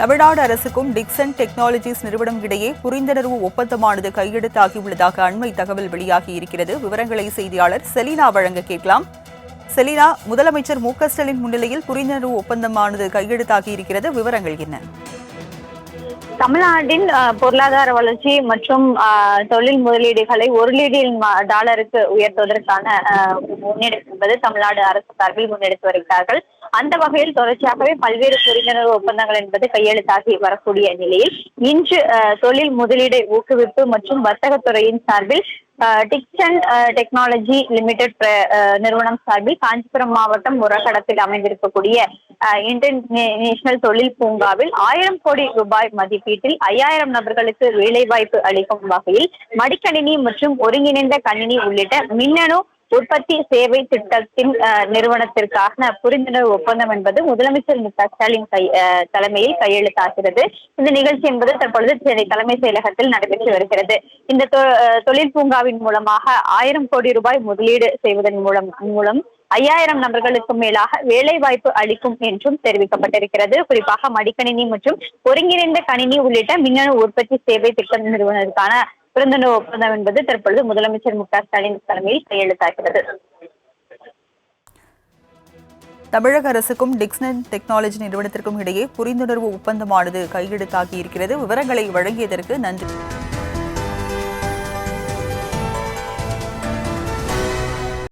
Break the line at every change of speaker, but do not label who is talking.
தமிழ்நாடு அரசுக்கும் Dixon technologies நிறுவனம் இடையே புரிந்துணர்வு ஒப்பந்தமானது கையெழுத்தாகியுள்ளதாக அண்மை தகவல் வெளியாகி இருக்கிறது. விவரங்களை செய்தியாளர் செலினா வழங்க கேட்கலாம். செலினா முதலமைச்சர் மு க ஸ்டாலின் முன்னிலையில் புரிந்துணர்வு ஒப்பந்தமானது கையெழுத்தாகி இருக்கிறது. விவரங்கள் என்ன?
தமிழ்நாட்டின் பொருளாதார வளர்ச்சி மற்றும் தொழில் முதலீடுகளை ஒரு லீடில் டாலருக்கு உயர்த்துவதற்கான அஹ், முன்னெடுப்பு என்பது தமிழ்நாடு அரசு சார்பில் முன்னெடுத்து வருகிறார்கள். அந்த வகையில் தொடர்ச்சியாகவே பல்வேறு புரிந்துணர்வு ஒப்பந்தங்கள் என்பது கையெழுத்தாகி வரக்கூடிய நிலையில் இன்று தொழில் முதலீடு ஊக்குவிப்பு மற்றும் வர்த்தகத்துறையின் சார்பில் டிக்சன் டெக்னாலஜி லிமிடெட் நிறுவனம் சார்பில் காஞ்சிபுரம் மாவட்டம் முரகடத்தில் அமைந்திருக்கக்கூடிய இன்டர்நேஷனல் தொழில் பூங்காவில் ஆயிரம் கோடி ரூபாய் மதிப்பீட்டில் ஐயாயிரம் நபர்களுக்கு வேலைவாய்ப்பு அளிக்கும் வகையில் மடிக்கணினி மற்றும் ஒருங்கிணைந்த கணினி உள்ளிட்ட மின்னணு உற்பத்தி சேவை திட்டத்தின் நிறுவனத்திற்கான புரிந்துணர்வு ஒப்பந்தம் என்பது முதலமைச்சர் மு க ஸ்டாலின் கை தலைமையில் கையெழுத்தாகிறது. இந்த நிகழ்ச்சி என்பது தற்பொழுது சென்னை தலைமை செயலகத்தில் நடைபெற்று வருகிறது. இந்த தொ- தொழில் பூங்காவின் மூலமாக ஆயிரம் கோடி ரூபாய் முதலீடு செய்வதன் மூலம் மூலம் ஐயாயிரம் நபர்களுக்கு மேலாக வேலை வாய்ப்பு அளிக்கும் என்றும் தெரிவிக்கப்பட்டிருக்கிறது. குறிப்பாக மடிக்கணினி மற்றும் ஒருங்கிணைந்த கணினி உள்ளிட்ட மின்னணு உற்பத்தி சேவை திட்டம் நிறுவனத்திற்கான புரிந்துணர்வு ஒப்பந்தம் என்பது தற்பொழுது முதலமைச்சர் மு க ஸ்டாலின் தலைமையில் கையெழுத்தாகிறது.
தமிழக அரசுக்கும் டிக்ஸ்னன் டெக்னாலஜி நிறுவனத்திற்கும் இடையே புரிந்துணர்வு ஒப்பந்தமானது கையெழுத்தாகி இருக்கிறது. விவரங்களை வழங்கியதற்கு நன்றி.